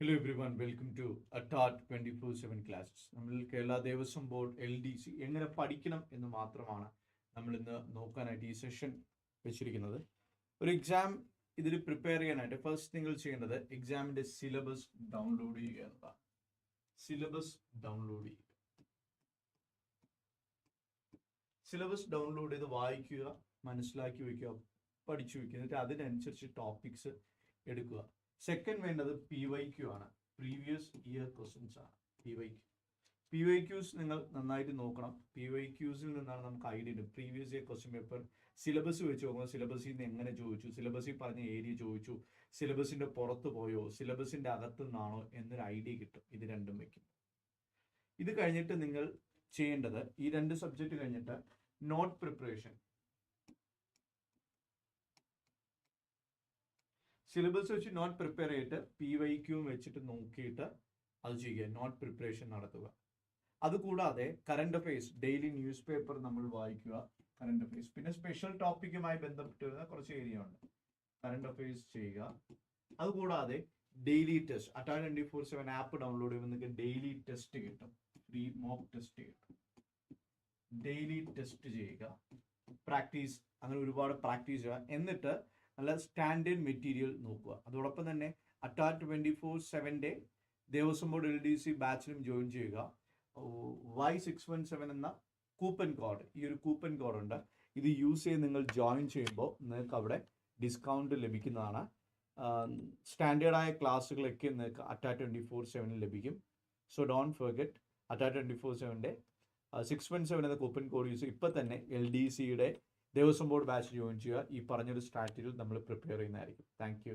Hello everyone welcome to അറ്റാർട്ട് twenty four seven classes നമ്മൾ Kerala Devaswom board L D C എങ്ങനെ പഠിക്കണം എന്ന് മാത്രമാണ് നമ്മൾ ഇന്ന് നോക്കാനായിട്ട് ഈ സെഷൻ വെച്ചിരിക്കുന്നത്. ഒരു എക്സാം ഇതിൽ പ്രിപ്പയർ ചെയ്യാനായിട്ട് ഫസ്റ്റ് നിങ്ങൾ ചെയ്യേണ്ടത് എക്സാമിന്റെ സിലബസ് ഡൗൺലോഡ് ചെയ്യുക എന്നതാണ്. സിലബസ് ഡൗൺലോഡ് ചെയ്യുക. സിലബസ് ഡൗൺലോഡ് ചെയ്ത് വായിക്കുക മനസ്സിലാക്കി വയ്ക്കുക പഠിച്ചു വയ്ക്കുക എന്നിട്ട് അതിനനുസരിച്ച് ടോപ്പിക്സ് എടുക്കുക. സെക്കൻഡ് വേണ്ടത് പി വൈ ക്യു ആണ്. പ്രീവിയസ് ഇയർ ക്വസ്റ്റ്യൻസ് ആണ്. P Y Q P Y Qs നിങ്ങൾ നന്നായിട്ട് നോക്കണം. പി വൈ ക്യൂസിൽ നിന്നാണ് നമുക്ക് idea previous year question paper syllabus വെച്ച് നോക്കുമ്പോൾ സിലബസിൽ നിന്ന് എങ്ങനെ ചോദിച്ചു? സിലബസിൽ പറഞ്ഞ ഏരിയ ചോദിച്ചു. സിലബസിന്റെ പുറത്ത് പോയോ? സിലബസിന്റെ അകത്തു നിന്നാണോ എന്നൊരു ഐഡിയ കിട്ടും. ഇത് രണ്ടും വയ്ക്കും ഇത് കഴിഞ്ഞിട്ട് നിങ്ങൾ ചെയ്യേണ്ടത് ഈ രണ്ട് സബ്ജക്റ്റ് കഴിഞ്ഞിട്ട് നോട്ട് പ്രിപ്പറേഷൻ സിലബസ് വെച്ച് നോട്ട് പ്രിപ്പയർ ചെയ്തിട്ട് പി വൈ ക്യൂ വെച്ചിട്ട് നോക്കിയിട്ട് അത് ചെയ്യുക നോട്ട് പ്രിപ്പറേഷൻ നടത്തുക. അതുകൂടാതെ current affairs daily news paper നമ്മൾ വായിക്കുക കറണ്ട് അഫയേഴ്സ് പിന്നെ സ്പെഷ്യൽ ടോപ്പിക്കുമായി ബന്ധപ്പെട്ട് വരുന്ന കുറച്ച് ഏരിയ ഉണ്ട്. കറണ്ട് അഫയേഴ്സ് ചെയ്യുക. അതുകൂടാതെ daily test Adda twenty four seven app download ചെയ്യുമ്പോൾ നിങ്ങൾക്ക് ഡെയിലി ടെസ്റ്റ് കിട്ടും. ഫ്രീ മോക്ക് ടെസ്റ്റ് കിട്ടും. ഡെയിലി ടെസ്റ്റ് ചെയ്യുക. പ്രാക്ടീസ് അങ്ങനെ ഒരുപാട് പ്രാക്ടീസ് ചെയ്യുക. എന്നിട്ട് നല്ല സ്റ്റാൻഡേർഡ് മെറ്റീരിയൽ നോക്കുക. അതോടൊപ്പം തന്നെ അറ്റാ twenty four സെവന്റെ Devaswom board L D C ബാച്ചിലും join ചെയ്യുക. വൈ സിക്സ് വൺ സെവൻ എന്ന കൂപ്പൺ കോഡ് ഈ ഒരു കൂപ്പൺ കോഡ് ഉണ്ട്. ഇത് യൂസ് ചെയ്ത് നിങ്ങൾ ജോയിൻ ചെയ്യുമ്പോൾ നിങ്ങൾക്ക് അവിടെ ഡിസ്കൗണ്ട് ലഭിക്കുന്നതാണ്. സ്റ്റാൻഡേർഡായ ക്ലാസ്സുകളൊക്കെ നിങ്ങൾക്ക് അറ്റാ ട്വന്റി ഫോർ സെവനിൽ ലഭിക്കും. So don't forget Adda twenty four സെവന്റെ six one seven എന്ന കൂപ്പൺ കോഡ് യൂസ് ഇപ്പം തന്നെ എൽ ഡി സിയുടെ ദേവസ്വം ബോർഡ് ബാച്ച് ജോയിൻ ചെയ്യുക. ഈ പറഞ്ഞൊരു സ്ട്രാറ്റജിയിൽ നമ്മൾ പ്രിപ്പയർ ചെയ്യുന്നതായിരിക്കും. Thank you.